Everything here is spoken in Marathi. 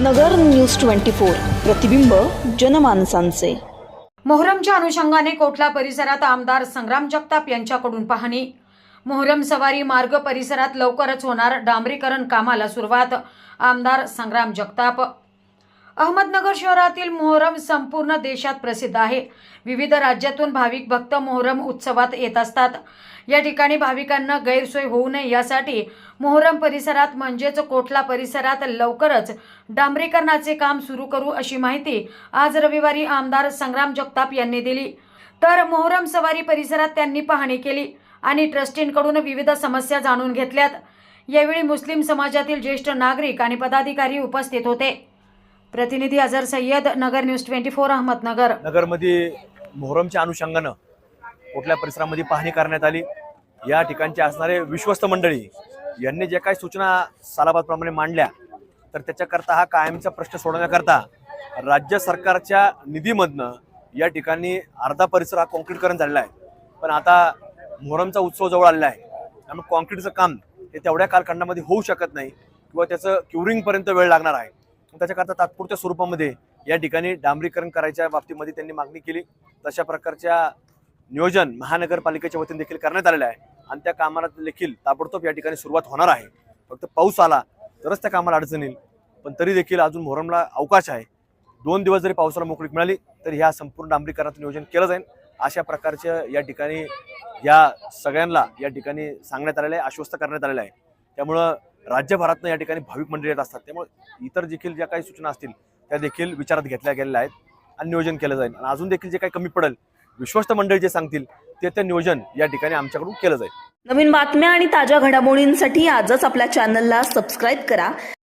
नगर न्यूज ट्वेंटी फोर प्रतिबिंब जनमानसांचे. मोहरमच्या अनुषंगाने कोटला परिसरात आमदार संग्राम जगताप यांच्याकडून पाहणी? मोहरम सवारी मार्ग परिसरात लवकरच होणार डांबरीकरण कामाला सुरुवात आमदार संग्राम जगताप. अहमदनगर शहरातील मोहरम संपूर्ण देशात प्रसिद्ध आहे. विविध राज्यातून भाविक भक्त मोहरम उत्सवात येत असतात. या ठिकाणी भाविकांना गैरसोय होऊ नये यासाठी मोहरम परिसरात म्हणजेच कोटला परिसरात लवकरच डांबरीकरणाचे काम सुरू करू अशी माहिती आज रविवारी आमदार संग्राम जगताप यांनी दिली. तर मोहरम सवारी परिसरात त्यांनी पाहणी केली आणि ट्रस्टींकडून विविध समस्या जाणून घेतल्यात. यावेळी मुस्लिम समाजातील ज्येष्ठ नागरिक आणि पदाधिकारी उपस्थित होते. प्रतिनिधी Azhar Sayyad Nagar news twenty four Ahmednagar. नगरमध्ये मोहरमच्या अनुषंगानं कुठल्या परिसरामध्ये पाहणी करण्यात आली? या ठिकाणचे असणारे विश्वस्त मंडळी यांनी जे काही सूचना सालाबादप्रमाणे मांडल्या तर त्याच्याकरता हा कायमचा प्रश्न सोडवण्याकरता राज्य सरकारच्या निधीमधनं या ठिकाणी अर्धा परिसर हा कॉन्क्रीटकरण झालेला आहे. पण आता मोहरमचा उत्सव जवळ आलेला आहे. त्यामुळे कॉन्क्रीटचं काम हे तेवढ्या कालखंडामध्ये होऊ शकत नाही किंवा त्याचं क्युरिंगपर्यंत वेळ लागणार आहे. त्याच्याकरता तात्पुरत्या स्वरूपामध्ये या ठिकाणी डांबरीकरण करायच्या बाबतीमध्ये त्यांनी मागणी केली. तशा प्रकारच्या नियोजन महानगरपालिकेच्या वतीने देखील करण्यात आलेलं आहे. आणि त्या कामाला देखील ताबडतोब या ठिकाणी सुरुवात होणार आहे. फक्त पाऊस आला तरच त्या कामाला अडचण येईल. पण तरी देखील अजून मोहरमला अवकाश आहे. दोन दिवस जरी पावसाला मोकळीक मिळाली तरी ह्या संपूर्ण डांबरीकरणाचं नियोजन केलं जाईल. अशा प्रकारच्या या ठिकाणी या सगळ्यांना या ठिकाणी सांगण्यात आलेलं आहे आश्वस्त करण्यात आलेलं आहे. त्यामुळं राज्यभरातनं या ठिकाणी भाविक मंडळी येत असतात. त्यामुळे इतर देखील ज्या काही सूचना असतील त्या देखील विचारात घेतल्या गेलेल्या आहेत आणि नियोजन केलं जाईल. आणि अजून देखील जे काही कमी पडेल विश्वस्त मंडळी जे सांगतील ते ते नियोजन या ठिकाणी आमच्याकडून केलं जाईल. नवीन बातम्या आणि ताज्या घडामोडींसाठी आजच आपल्या चॅनलला सबस्क्राईब करा.